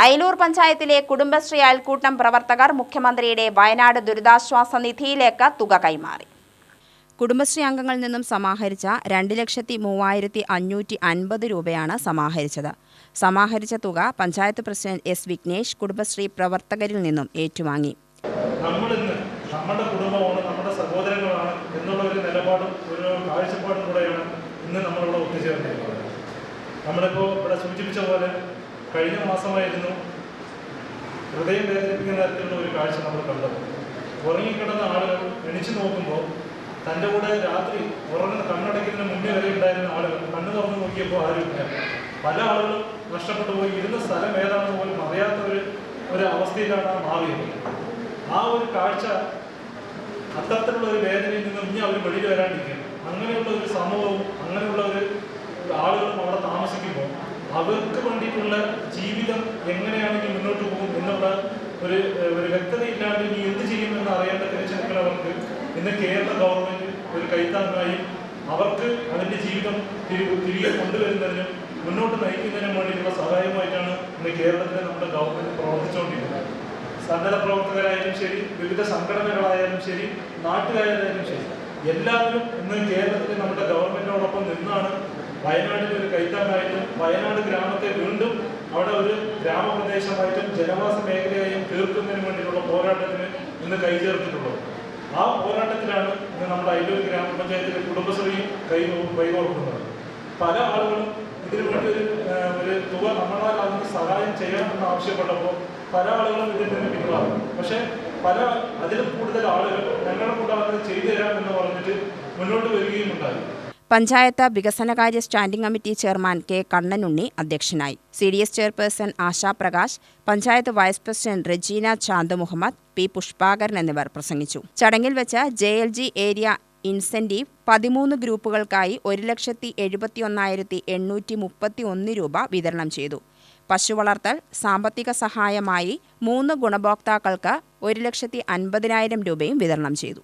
അയലൂർ പഞ്ചായത്തിലെ കുടുംബശ്രീ അയൽക്കൂട്ടം പ്രവർത്തകർ മുഖ്യമന്ത്രിയുടെ വയനാട് ദുരിതാശ്വാസ നിധിയിലേക്ക് തുക കൈമാറി. കുടുംബശ്രീ അംഗങ്ങളിൽ നിന്നും സമാഹരിച്ച രണ്ട് ലക്ഷത്തി മൂവായിരത്തി അഞ്ഞൂറ്റി അൻപത് രൂപയാണ് സമാഹരിച്ചത്. സമാഹരിച്ച തുക പഞ്ചായത്ത് പ്രസിഡന്റ് എസ് വിഘ്നേഷ് കുടുംബശ്രീ പ്രവർത്തകരിൽ നിന്നും ഏറ്റുവാങ്ങി. നമ്മളിന്ന് നമ്മുടെ കുടുംബമാണ് നമ്മുടെ സഹോദരങ്ങളാണ് എന്നുള്ള ഒരു നിലപാടും ഒരു കാഴ്ചപ്പാടും കൂടെയാണ് ഇന്ന് നമ്മളിവിടെ ഒത്തുചേർന്നിരിക്കുന്നത്. നമ്മളിപ്പോൾ ഇവിടെ സൂചിപ്പിച്ച പോലെ കഴിഞ്ഞ മാസമായിരുന്നു ഹൃദയം വേദനിപ്പിക്കുന്ന തരത്തിലുള്ള ഒരു കാഴ്ച നമ്മൾ കണ്ടത്. ഉറങ്ങിക്കിടന്ന ആളുകൾ എണിച്ചു നോക്കുമ്പോൾ തന്റെ കൂടെ രാത്രി ഉറങ്ങുന്ന കണ്ണടയ്ക്കുന്നതിന് മുന്നേ വരെ ഉണ്ടായിരുന്ന ആളുകൾ കണ്ണു തുറന്നു നോക്കിയപ്പോൾ ആരുമില്ല പല ആളുകളും നഷ്ടപ്പെട്ടു പോയി. ഇരുന്ന സ്ഥലം ഏതാണെന്ന് പോലും അറിയാത്ത ഒരു ഒരു അവസ്ഥയിലാണ് ആ മാറിയത് ആ ഒരു കാഴ്ച അത്തരത്തിലുള്ള ഒരു വേദനയിൽ നിന്നും ഇനി അവർ വെളിയിൽ വരാണ്ടിരിക്കും അങ്ങനെയുള്ള ഒരു സമൂഹവും അങ്ങനെയുള്ള ഒരു ആളുകളും അവിടെ താമസിക്കുമ്പോൾ അവർക്ക് വേണ്ടിയിട്ടുള്ള ജീവിതം എങ്ങനെയാണ് ഇനി മുന്നോട്ട് പോകും എന്നുള്ള ഒരു ഒരു വ്യക്തതയില്ലാണ്ട് ഇനി എന്ത് ചെയ്യുമെന്ന് അറിയേണ്ട തിരഞ്ഞെടുക്കൽ അവർക്ക് ഇന്ന് കേരള ഗവൺമെന്റ് ഒരു കൈത്താങ്ങായി അവർക്ക് അതിന്റെ ജീവിതം തിരികെ കൊണ്ടുവരുന്നതിനും മുന്നോട്ട് നയിക്കുന്നതിനും വേണ്ടിയിട്ടുള്ള സഹായമായിട്ടാണ് ഇന്ന് കേരളത്തിലെ നമ്മുടെ ഗവൺമെന്റ് പ്രവർത്തിച്ചുകൊണ്ടിരിക്കുന്നത്. സന്നദ്ധ പ്രവർത്തകരായാലും ശരി വിവിധ സംഘടനകളായാലും ശരി നാട്ടുകാരായാലും ശരി എല്ലാവരും ഇന്ന് കേരളത്തിലെ നമ്മുടെ ഗവൺമെന്റിനോടൊപ്പം വയനാട് ഗ്രാമത്തെ വീണ്ടും അവിടെ ഒരു ഗ്രാമപ്രദേശമായിട്ടും ജനവാസ മേഖലയായും തീർക്കുന്നതിന് വേണ്ടിയിട്ടുള്ള പോരാട്ടത്തിന് ഇന്ന് കൈചേർത്തിട്ടുള്ളത്. ആ പോരാട്ടത്തിലാണ് ഇന്ന് നമ്മുടെ അയ്യൂർ ഗ്രാമപഞ്ചായത്തിലെ കുടുംബശ്രീയും കൈ കൈകോർക്കുന്നത്. പല ആളുകളും ഇതിനു വേണ്ടി ഒരു ഒരു തുക നമ്മളാൽ അതിന് സഹായം ചെയ്യണമെന്ന് ആവശ്യപ്പെട്ടപ്പോൾ പല ആളുകളും ഇതിൽ നിന്ന് പിന്മാറും. പക്ഷെ പല അതിലും കൂടുതൽ ആളുകൾ ഞങ്ങളെ കൂടാതെ ചെയ്തു തരാം എന്ന് പറഞ്ഞിട്ട് മുന്നോട്ട് വരികയും ഉണ്ടായി. പഞ്ചായത്ത് വികസനകാര്യ standing committee chairman K Kannanunni അധ്യക്ഷനായി. C D S chairperson Asha Prakash panchayat vice president Regina Chand Muhammad P Pushpakaran എന്നിവർ പ്രസംഗിച്ചു. ചടങ്ങിൽ വെച്ച് J L G area incentive പതിമൂന്ന് ഗ്രൂപ്പുകൾക്കായി ഒരു ലക്ഷത്തി എഴുപത്തി ഒന്നായിരത്തി എണ്ണൂറ്റി മുപ്പത്തി ഒന്ന് രൂപ വിതരണം ചെയ്തു. പശു വളർത്തൽ സാമ്പത്തിക സഹായമായി മൂന്ന് ഗുണഭോക്താക്കൾക്ക് ഒരു ലക്ഷത്തി അൻപതിനായിരം രൂപയും വിതരണം ചെയ്തു.